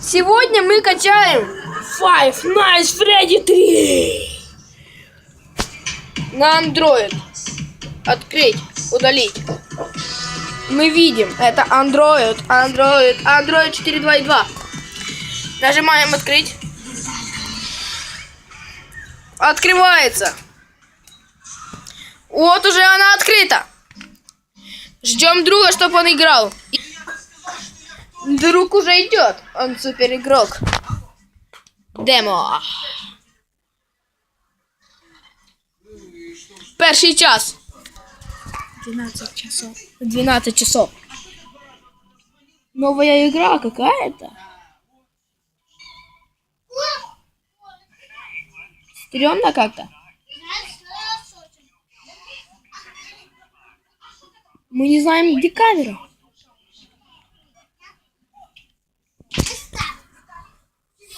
Сегодня мы качаем Five Nights Freddy 3 на Android. Открыть, удалить. Мы видим, это Android, Android, Android 4.2.2. Нажимаем открыть. Открывается. Вот уже она открыта. Ждем друга, чтобы он играл. Друг уже идет. Он супер игрок. Демо. Перший час. 12 часов. 12 часов. Новая игра какая-то. Стрёмно как-то. Мы не знаем, где камера.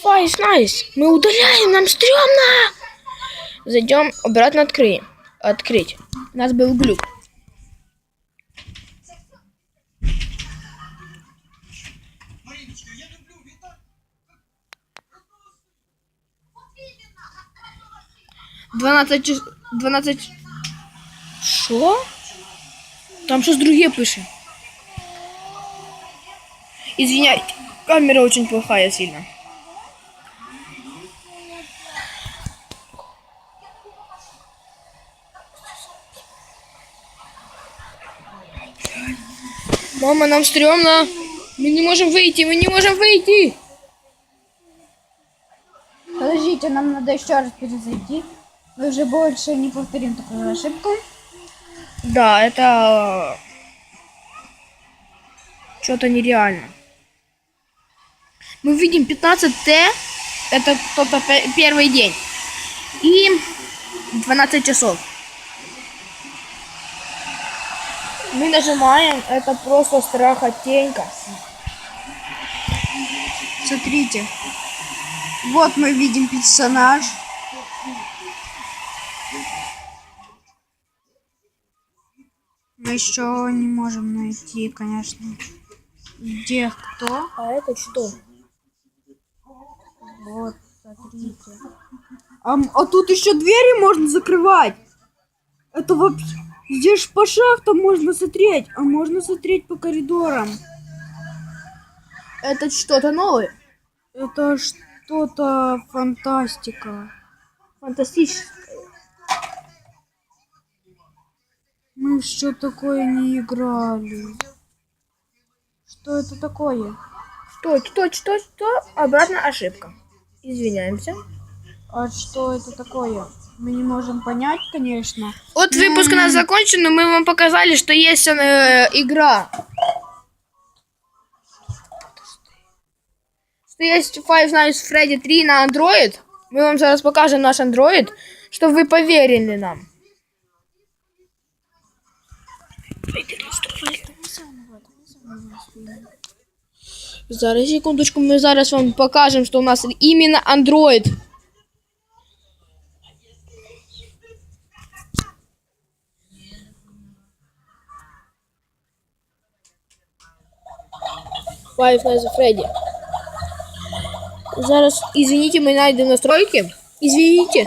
Файс, найс. Мы удаляем, нам стрёмно. Зайдем, обратно открыем. Открыть. У нас был глюк. Дванадцать час... Дванадцать... Що? Там щось друге пише. Извиняйте, камера очень плохая сильно. Мама, нам стрёмно. Мы не можем выйти, мы не можем выйти. Подождите, нам надо еще раз перезайти. Мы уже больше не повторим такую ошибку. Да, это что-то нереально. Мы видим 15Т, это только пе- первый день. И 12 часов. Мы нажимаем, это просто страхотенько. Смотрите. Вот мы видим персонаж. Мы еще не можем найти, конечно, где кто. А это что? Вот, смотрите. А, а тут еще двери можно закрывать. Это вообще... Здесь по шахтам можно смотреть, а можно смотреть по коридорам. Это что-то новое? Это что-то фантастика. Фантастическое. Мы еще такое не играли. Что это такое? Что, что, что, что? Обратно ошибка. Извиняемся. А что это такое? Мы не можем понять, конечно. Вот выпуск у нас закончен, но мы вам показали, что есть э, игра. Что есть Five Nights at Freddy 3 на Android. Мы вам зараз покажем наш Android, чтобы вы поверили нам. Зараз, секундочку, ми зараз вам покажемо, що у нас іменно Android. Five Nights at Freddy. Зараз, извините, мы найдем настройки. Извините.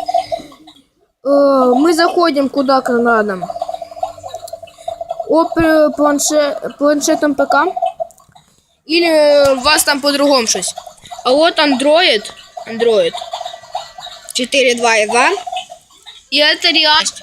Э, Мы заходим куда к надо. Опер планшет, планшетом ПК. Или у вас там по-другому щось. А вот Android. Android. 4.2.2. И это реальность.